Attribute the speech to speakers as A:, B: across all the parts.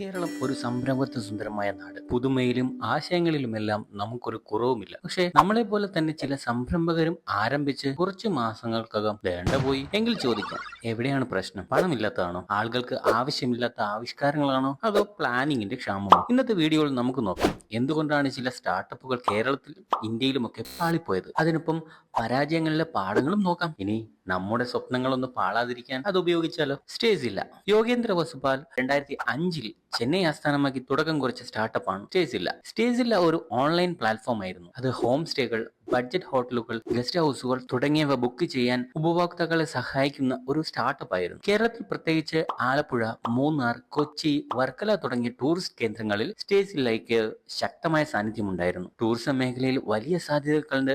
A: കേരളം ഒരു സംരംഭത്വ സുന്ദരമായ നാട്. പുതുമയിലും ആശയങ്ങളിലുമെല്ലാം നമുക്കൊരു കുറവുമില്ല. പക്ഷേ നമ്മളെ പോലെ തന്നെ ചില സംരംഭകരും ആരംഭിച്ച് കുറച്ച് മാസങ്ങൾക്കകം വേണ്ട പോയി. എങ്കിൽ ചോദിക്കാം എവിടെയാണ് പ്രശ്നം? പണമില്ലാത്തതാണോ? ആളുകൾക്ക് ആവശ്യമില്ലാത്ത ആവിഷ്കാരങ്ങളാണോ? അതോ പ്ലാനിങ്ങിന്റെ ക്ഷാമമോ? ഇന്നത്തെ വീഡിയോയിൽ നമുക്ക് നോക്കാം. എന്തുകൊണ്ടാണ് ചില സ്റ്റാർട്ടപ്പുകൾ കേരളത്തിലും ഇന്ത്യയിലുമൊക്കെ പാളിപ്പോയത്? അതിനൊപ്പം പരാജയങ്ങളിലെ പാഠങ്ങളും നോക്കാം. ഇനി നമ്മുടെ സ്വപ്നങ്ങളൊന്ന് പാളാതിരിക്കാൻ അത് ഉപയോഗിച്ചാലോ? സ്റ്റേസില്ല യോഗേന്ദ്ര വസുപാൽ രണ്ടായിരത്തി അഞ്ചിൽ ചെന്നൈ ആസ്ഥാനമാക്കി തുടക്കം കുറിച്ച സ്റ്റാർട്ടപ്പാണ് സ്റ്റേസില്ല സ്റ്റേസില്ല ഒരു ഓൺലൈൻ പ്ലാറ്റ്ഫോം ആയിരുന്നു. അത് ഹോം സ്റ്റേകൾ ബഡ്ജറ്റ് ഹോട്ടലുകൾ ഗസ്റ്റ് ഹൗസുകൾ തുടങ്ങിയവ ബുക്ക് ചെയ്യാൻ ഉപഭോക്താക്കളെ സഹായിക്കുന്ന ഒരു സ്റ്റാർട്ടപ്പ് ആയിരുന്നു. കേരളത്തിൽ പ്രത്യേകിച്ച് ആലപ്പുഴ മൂന്നാർ കൊച്ചി വർക്കല തുടങ്ങിയ ടൂറിസ്റ്റ് കേന്ദ്രങ്ങളിൽ സ്റ്റേസില്ലയ്ക്ക് ശക്തമായ സാന്നിധ്യമുണ്ടായിരുന്നു. ടൂറിസം മേഖലയിൽ വലിയ സാധ്യതകൾ കണ്ട്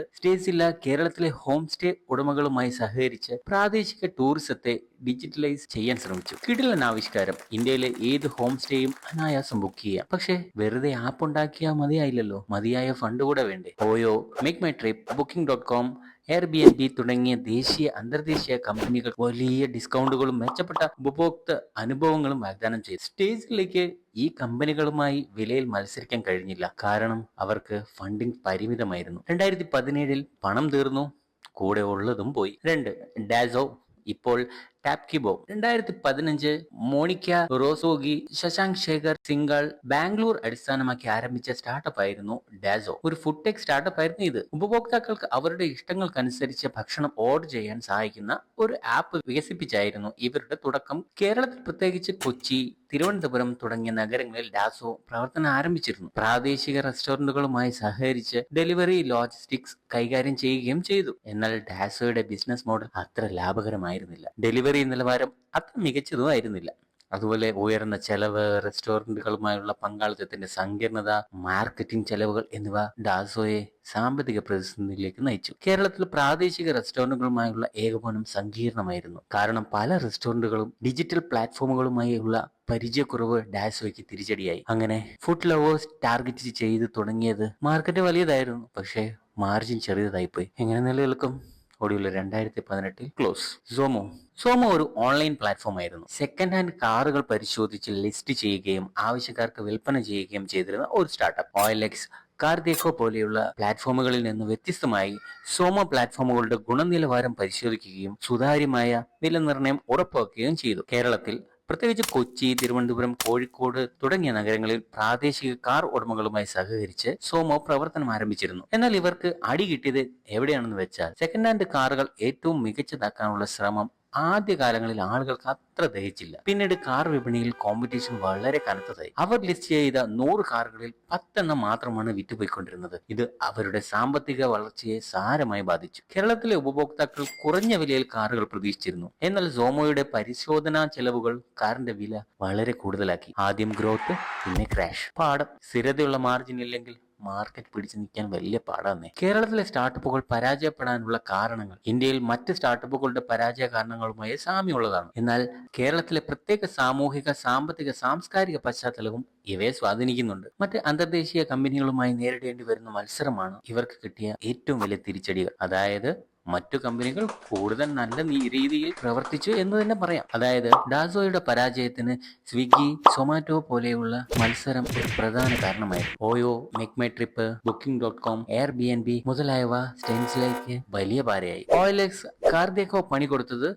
A: കേരളത്തിലെ ഹോം സ്റ്റേ ഉടമകളുമായി സഹകരിച്ച് പ്രാദേശിക ടൂറിസത്തെ ഡിജിറ്റലൈസ് ചെയ്യാൻ ശ്രമിച്ചു. കിടിലൻ ആവിഷ്കാരം. ഇന്ത്യയിലെ ഏത് ഹോം സ്റ്റേയും അനായാസം ബുക്ക് ചെയ്യാം. പക്ഷേ വെറുതെ ആപ്പ് ഉണ്ടാക്കിയാൽ മതിയായില്ലല്ലോ. മതിയായ ഫണ്ട് കൂടെ വേണ്ടേ? OYO make my trip booking dot com air B N B തുടങ്ങിയ ദേശീയ അന്തർദേശീയ കമ്പനികൾ വലിയ ഡിസ്കൗണ്ടുകളും മെച്ചപ്പെട്ട ഉപഭോക്തൃ അനുഭവങ്ങളും വാഗ്ദാനം ചെയ്തു. സ്റ്റേജിലേക്ക് ഈ കമ്പനികളുമായി വിലയിൽ മത്സരിക്കാൻ കഴിഞ്ഞില്ല. കാരണം അവർക്ക് ഫണ്ടിംഗ് പരിമിതമായിരുന്നു. രണ്ടായിരത്തി പതിനേഴിൽ പണം തീർന്നു. കൂടെ ഉള്ളതും പോയി. രണ്ട് ഡാസോ ഇപ്പോൾ ടാപ്കിബോ രണ്ടായിരത്തി പതിനഞ്ച് മോണിക്ക റോസോഗി ശശാങ്ക് ശേഖർ സിംഗൾ ബാംഗ്ലൂർ അടിസ്ഥാനമാക്കി ആരംഭിച്ച സ്റ്റാർട്ടപ്പ് ആയിരുന്നു ഡാസോ ഒരു ഫുഡ് ടെക് സ്റ്റാർട്ടപ്പ് ആയിരുന്നു ഇത്. ഉപഭോക്താക്കൾക്ക് അവരുടെ ഇഷ്ടങ്ങൾക്കനുസരിച്ച് ഭക്ഷണം ഓർഡർ ചെയ്യാൻ സഹായിക്കുന്ന ഒരു ആപ്പ് വികസിപ്പിച്ചായിരുന്നു ഇവരുടെ തുടക്കം. കേരളത്തിൽ പ്രത്യേകിച്ച് കൊച്ചി തിരുവനന്തപുരം തുടങ്ങിയ നഗരങ്ങളിൽ ഡാസോ പ്രവർത്തനം ആരംഭിച്ചിരുന്നു. പ്രാദേശിക റെസ്റ്റോറന്റുകളുമായി സഹകരിച്ച് ഡെലിവറി ലോജിസ്റ്റിക്സ് കൈകാര്യം ചെയ്യുകയും ചെയ്തു. എന്നാൽ ഡാസോയുടെ ബിസിനസ് മോഡൽ അത്ര ലാഭകരമായിരുന്നില്ല. ഡെലിവറി നിലവാരം അത്ര മികച്ചതും ആയിരുന്നില്ല അതുപോലെ ഉയർന്ന ചെലവ് റെസ്റ്റോറന്റുകളുമായുള്ള പങ്കാളിത്തത്തിന്റെ സങ്കീർണത മാർക്കറ്റിംഗ് ചെലവുകൾ എന്നിവ ഡാസോയെ സാമ്പത്തിക പ്രതിസന്ധിയിലേക്ക് നയിച്ചു. കേരളത്തിൽ പ്രാദേശിക റെസ്റ്റോറന്റുകളുമായുള്ള ഏകോപനം സങ്കീർണമായിരുന്നു. കാരണം പല റെസ്റ്റോറന്റുകളും ഡിജിറ്റൽ പ്ലാറ്റ്ഫോമുകളുമായുള്ള പരിചയക്കുറവ് ഡാസോയ്ക്ക് തിരിച്ചടിയായി. അങ്ങനെ ഫുഡ് ലവേഴ്സ് ടാർഗറ്റ് ചെയ്ത് തുടങ്ങിയത് മാർക്കറ്റ് വലിയതായിരുന്നു. പക്ഷേ മാർജിൻ ചെറിയതായിപ്പോയി. എങ്ങനെ നിലനിൽക്കും? ഒടുവിൽ രണ്ടായിരത്തി പതിനെട്ടിൽ ക്ലോസ് സോമോ സോമോ ഒരു ഓൺലൈൻ പ്ലാറ്റ്ഫോം ആയിരുന്നു. സെക്കൻഡ് ഹാൻഡ് കാറുകൾ പരിശോധിച്ച് ലിസ്റ്റ് ചെയ്യുകയും ആവശ്യക്കാർക്ക് വിൽപ്പന ചെയ്യുകയും ചെയ്തിരുന്ന ഒരു സ്റ്റാർട്ടപ്പ് ഓയിൽ എക്സ് കാർദേക്കോ പോലെയുള്ള പ്ലാറ്റ്ഫോമുകളിൽ നിന്ന് വ്യത്യസ്തമായി സോമോ പ്ലാറ്റ്ഫോമുകളുടെ ഗുണനിലവാരം പരിശോധിക്കുകയും സുതാര്യമായ വിലനിർണയം ഉറപ്പാക്കുകയും ചെയ്തു. കേരളത്തിൽ പ്രത്യേകിച്ച് കൊച്ചി തിരുവനന്തപുരം കോഴിക്കോട് തുടങ്ങിയ നഗരങ്ങളിൽ പ്രാദേശിക കാർ ഉടമകളുമായി സഹകരിച്ച് സോമോ പ്രവർത്തനം ആരംഭിച്ചിരുന്നു. എന്നാൽ ഇവർക്ക് അടി കിട്ടിയത് എവിടെയാണെന്ന് വെച്ചാൽ സെക്കൻഡ് ഹാൻഡ് കാറുകൾ ഏറ്റവും മികച്ചതാക്കാനുള്ള ശ്രമം ആദ്യ കാലങ്ങളിൽ ആളുകൾക്ക് അത്ര ദഹിച്ചില്ല. പിന്നീട് കാർ വിപണിയിൽ കോമ്പറ്റീഷൻ വളരെ കനത്തതായി. അവർ ലിസ്റ്റ് ചെയ്ത നൂറ് കാറുകളിൽ പത്തെണ്ണം മാത്രമാണ് വിറ്റുപോയിക്കൊണ്ടിരുന്നത്. ഇത് അവരുടെ സാമ്പത്തിക വളർച്ചയെ സാരമായി ബാധിച്ചു. കേരളത്തിലെ ഉപഭോക്താക്കൾ കുറഞ്ഞ വിലയിൽ കാറുകൾ പ്രതീക്ഷിച്ചിരുന്നു. എന്നാൽ സോമോയുടെ പരിശോധനാ ചെലവുകൾ കാറിന്റെ വില വളരെ കൂടുതലാക്കി. ആദ്യം ഗ്രോത്ത് പിന്നെ ക്രാഷ് പാടം. സ്ഥിരതയുള്ള മാർജിൻ ഇല്ലെങ്കിൽ മാർക്കറ്റ് പിടിച്ചു നിൽക്കാൻ വലിയ പാടാന്നേ. കേരളത്തിലെ സ്റ്റാർട്ടപ്പുകൾ പരാജയപ്പെടാനുള്ള കാരണങ്ങൾ ഇന്ത്യയിൽ മറ്റ് സ്റ്റാർട്ടപ്പുകളുടെ പരാജയ കാരണങ്ങളുമായി സാമ്യമുള്ളതാണ്. എന്നാൽ കേരളത്തിലെ പ്രത്യേക സാമൂഹിക സാമ്പത്തിക സാംസ്കാരിക പശ്ചാത്തലവും ഇവയെ സ്വാധീനിക്കുന്നുണ്ട്. മറ്റ് അന്തർദേശീയ കമ്പനികളുമായി നേരിടേണ്ടി വരുന്ന മത്സരമാണ് ഇവർക്ക് കിട്ടിയ ഏറ്റവും വലിയ തിരിച്ചടികൾ. അതായത് മറ്റു കമ്പനികൾ കൂടുതൽ നല്ല രീതിയിൽ പ്രവർത്തിച്ചു എന്ന് തന്നെ പറയാം. അതായത് ഡാസോയുടെ പരാജയത്തിന് സ്വിഗ്ഗി സൊമാറ്റോ പോലെയുള്ള മത്സരം ഒരു പ്രധാന കാരണമായിരുന്നു. OYO make my trip booking dot com air B N B മുതലായവ സ്റ്റെൻസിലേക്ക് വലിയ പാരയായി. ഓയിലെക്സ് കാർഡിയക്കോ പണി കൊടുത്തത്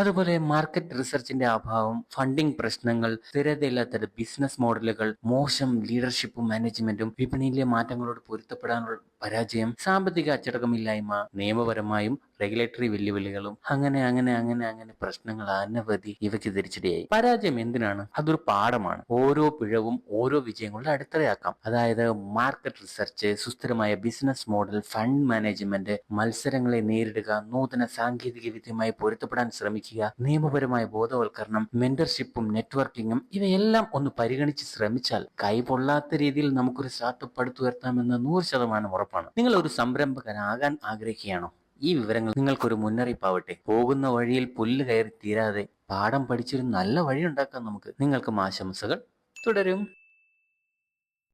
A: അതുപോലെ മാർക്കറ്റ് റിസർച്ചിന്റെ അഭാവം ഫണ്ടിംഗ് പ്രശ്നങ്ങൾ സ്ഥിരതയില്ലാത്ത ബിസിനസ് മോഡലുകൾ മോശം ലീഡർഷിപ്പും മാനേജ്മെന്റും വിപണിയിലെ മാറ്റങ്ങളോട് പൊരുത്തപ്പെടാനുള്ള പരാജയം സാമ്പത്തിക അച്ചടക്കമില്ലായ്മ നിയമപരമായും റെഗുലേറ്ററി വെല്ലുവിളികളും അങ്ങനെ അങ്ങനെ അങ്ങനെ അങ്ങനെ പ്രശ്നങ്ങൾ അനവധി ഇവയ്ക്ക് തിരിച്ചടിയായി. പരാജയം എന്തിനാണ്? അതൊരു പാഠമാണ്. ഓരോ പിഴവും ഓരോ വിജയങ്ങളുടെ അടിത്തറയാക്കാം. അതായത് മാർക്കറ്റ് റിസർച്ച് സുസ്ഥിരമായ ബിസിനസ് മോഡൽ ഫണ്ട് മാനേജ്മെന്റ് മത്സരങ്ങളെ നേരിടുക നൂതന സാങ്കേതിക വിദ്യയുമായി പൊരുത്തപ്പെടാൻ ശ്രമിക്കുക നിയമപരമായ ബോധവൽക്കരണം മെന്റർഷിപ്പും നെറ്റ്വർക്കിങ്ങും ഇവയെല്ലാം ഒന്ന് പരിഗണിച്ച് ശ്രമിച്ചാൽ കൈപൊള്ളാത്ത രീതിയിൽ നമുക്കൊരു സ്റ്റാർട്ടപ്പ് പടുത്തുയർത്താമെന്ന് നൂറ് ശതമാനം ഉറപ്പാണ്. നിങ്ങൾ ഒരു സംരംഭകനാകാൻ ആഗ്രഹിക്കുകയാണോ? ഈ വിവരങ്ങൾ നിങ്ങൾക്കൊരു മുന്നറിയിപ്പാവട്ടെ. പോകുന്ന വഴിയിൽ പുല്ല് കയറി തീരാതെ പാഠം പഠിച്ചൊരു നല്ല വഴി ഉണ്ടാക്കാം നമുക്ക്. നിങ്ങൾക്കും ആശംസകൾ. തുടരും.